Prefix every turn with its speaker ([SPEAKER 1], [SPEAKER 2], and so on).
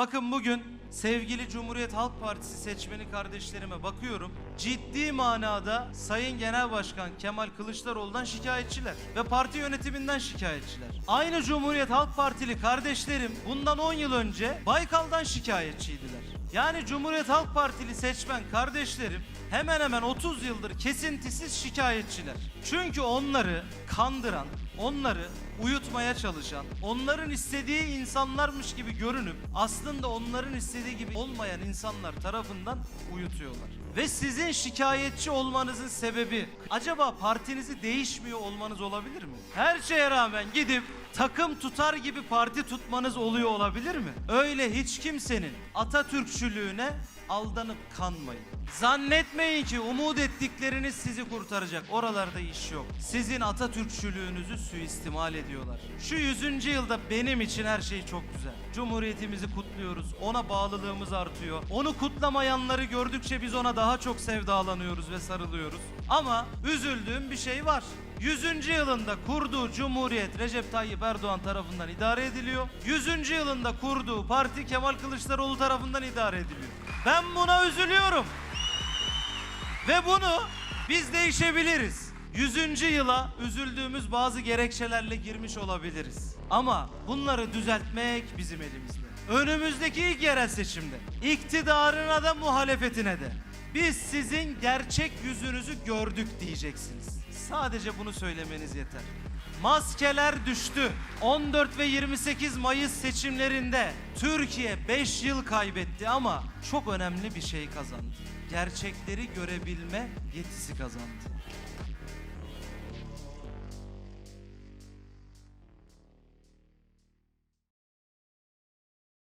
[SPEAKER 1] Bakın bugün sevgili Cumhuriyet Halk Partisi seçmeni kardeşlerime bakıyorum. Ciddi manada Sayın Genel Başkan Kemal Kılıçdaroğlu'ndan şikayetçiler ve parti yönetiminden şikayetçiler. Aynı Cumhuriyet Halk Partili kardeşlerim bundan 10 yıl önce Baykal'dan şikayetçiydiler. Yani Cumhuriyet Halk Partili seçmen kardeşlerim hemen hemen 30 yıldır kesintisiz şikayetçiler. Çünkü onları kandıran, onları uyutmaya çalışan, onların istediği insanlarmış gibi görünüp aslında onların istediği gibi olmayan insanlar tarafından uyutuyorlar. Ve sizin şikayetçi olmanızın sebebi acaba partinizi değişmiyor olmanız olabilir mi? Her şeye rağmen gidip takım tutar gibi parti tutmanız oluyor olabilir mi? Öyle hiç kimsenin Atatürkçülüğüne aldanıp kanmayın. Zannetmeyin ki umut ettikleriniz sizi kurtaracak. Oralarda iş yok. Sizin Atatürkçülüğünüzü suistimal ediyorlar. Şu 100. yılda benim için her şey çok güzel. Cumhuriyetimizi kutluyoruz. Ona bağlılığımız artıyor. Onu kutlamayanları gördükçe biz ona daha çok sevdalanıyoruz ve sarılıyoruz. Ama üzüldüğüm bir şey var. 100. yılında kurduğu Cumhuriyet Recep Tayyip Erdoğan tarafından idare ediliyor. 100. yılında kurduğu parti Kemal Kılıçdaroğlu tarafından idare ediliyor. Ben buna üzülüyorum. Ve bunu biz değişebiliriz. 100. yıla üzüldüğümüz bazı gerekçelerle girmiş olabiliriz. Ama bunları düzeltmek bizim elimizde. Önümüzdeki ilk yerel seçimde iktidarına da muhalefetine de biz sizin gerçek yüzünüzü gördük diyeceksiniz. Sadece bunu söylemeniz yeter. Maskeler düştü. 14 ve 28 Mayıs seçimlerinde Türkiye 5 yıl kaybetti ama çok önemli bir şey kazandı. Gerçekleri görebilme yetisi kazandı.